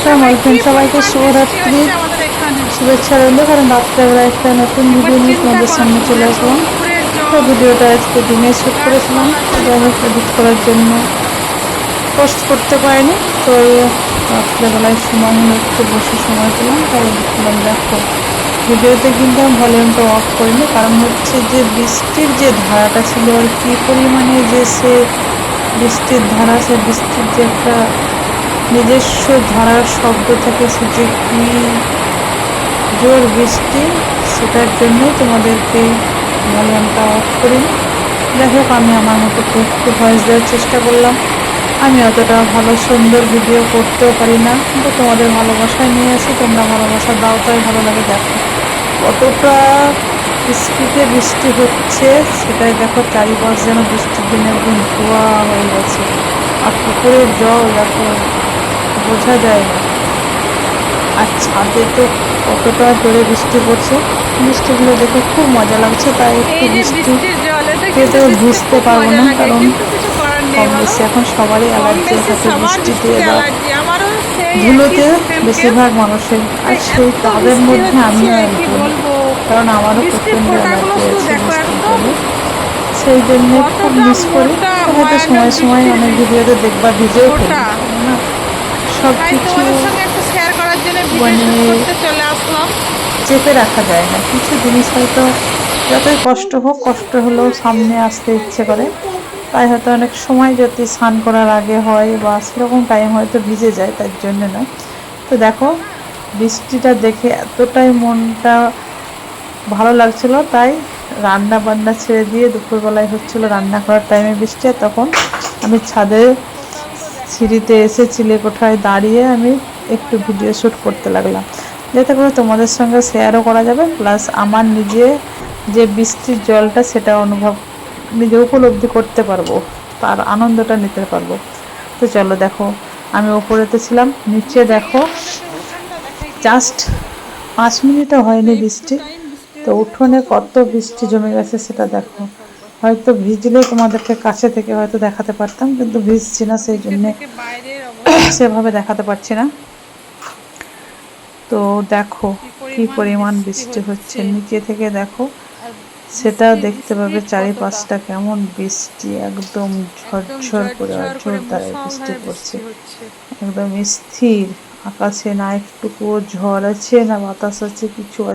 Welcome welcome সবাইকে শুভরাত্রি, শুভেচ্ছা রইল, কারণ রাত্রেবেলা একটা নতুন ভিডিও নিয়ে তোমাদের সামনে চলে আসলাম। তো ভিডিওটা আজকে দিনে শ্যুট করেছিলাম যাই হোক এডিট করার জন্য পোস্ট করতে পারিনি। তো রাত্রেবেলায় সময় হলো, একটু বসে সময় পেলাম, তাই করলাম, দেখো। ভিডিওতে কিন্তু আমি ভলিউমটা অফ করিনি, কারণ হচ্ছে যে বৃষ্টির যে ধারাটা ছিল আর কি, পরিমাণে যে সে বৃষ্টির ধারা, সে বৃষ্টির যে একটা নিজস্ব ধারার শব্দ থেকে সে যে কী জোর বৃষ্টি, সেটার জন্যই তোমাদেরকে ভলিউমটা অফ করি। যাই হোক, আমি আমার মতো একটু ভয়েস দেওয়ার চেষ্টা করলাম। আমি অতটা ভালো, সুন্দর ভিডিও করতেও পারি না, কিন্তু তোমাদের ভালোবাসায় নিয়ে আসি, তোমরা ভালোবাসা দাও, তাই ভালো লাগে দেখো। কতটা স্পিডে বৃষ্টি হচ্ছে, সেটাই দেখো, চারিপাশ যেন বৃষ্টির দিনে একদম ধোয়া হয়ে গেছে। আর পুকুরের জল দেখো। বোঝা যায় না। আর ছাদে তো কতটা জোরে বৃষ্টি পড়ছে। বৃষ্টিগুলো দেখে খুব মজা লাগছে তাই একটু বৃষ্টি ভিজতে খুব পারব না কারণ কম বেশি এখন সবারই অ্যালার্জি থাকে বৃষ্টিতে সেই ধুলোতে বেশিরভাগ মানুষের আর সেই তাদের মধ্যে আমিও একজন কারণ আমারও প্রচণ্ড অ্যালার্জি আছে বৃষ্টির। সেই জন্য খুব মিস করি। হয়তো সময় সময় অনেক ভিডিওতে দেখবা ভিজেও ফেলি। না? সব কিছু মানে চেপে রাখা যায় না। কিছু জিনিস হয়তো যতই কষ্ট হোক কষ্ট হলেও সামনে আসতে ইচ্ছে করে। তাই হয়তো অনেক সময় যদি স্নান করার আগে হয় বা সেরকম টাইম হয়তো ভিজে যায় তার জন্য না। তো দেখো বৃষ্টিটা দেখে এতটাই মনটা ভালো লাগছিল। তাই রান্না বান্না ছেড়ে দিয়ে দুপুরবেলায় হচ্ছিল রান্না করার টাইমে বৃষ্টি। আর তখন আমি ছাদে সিঁড়িতে এসে চিলে কোঠায় দাঁড়িয়ে আমি একটু ভিডিও শ্যুট করতে লাগলাম। যাতে করে তোমাদের সঙ্গে শেয়ারও করা যাবে প্লাস আমার নিজে যে বৃষ্টির জলটা সেটা অনুভব, নিজে উপলব্ধি করতে পারব, তার আনন্দটা নিতে পারব। তো চলো দেখো, আমি ওপরেতে ছিলাম, নিচে দেখো জাস্ট পাঁচ মিনিটও হয়নি বৃষ্টি, তো উঠোনে কত বৃষ্টি জমে গেছে সেটা দেখো। হয়তো ভিজলে তোমাদেরকে কাছে থেকে হয়তো দেখাতে পারতাম কিন্তু ভিজছি না সেই জন্যে সেভাবে দেখাতে পারছি না। তো দেখো কি পরিমাণ বৃষ্টি হচ্ছে। নিচে থেকে দেখো সেটাও দেখতে পাবে চারিপাশটা কেমন বৃষ্টি একদম ঝরঝর করে আর জোর দ্বারা বৃষ্টি পড়ছে। একদম স্থির আকাশে না একটুকুও ঝড় আছে না বাতাস আছে কিছু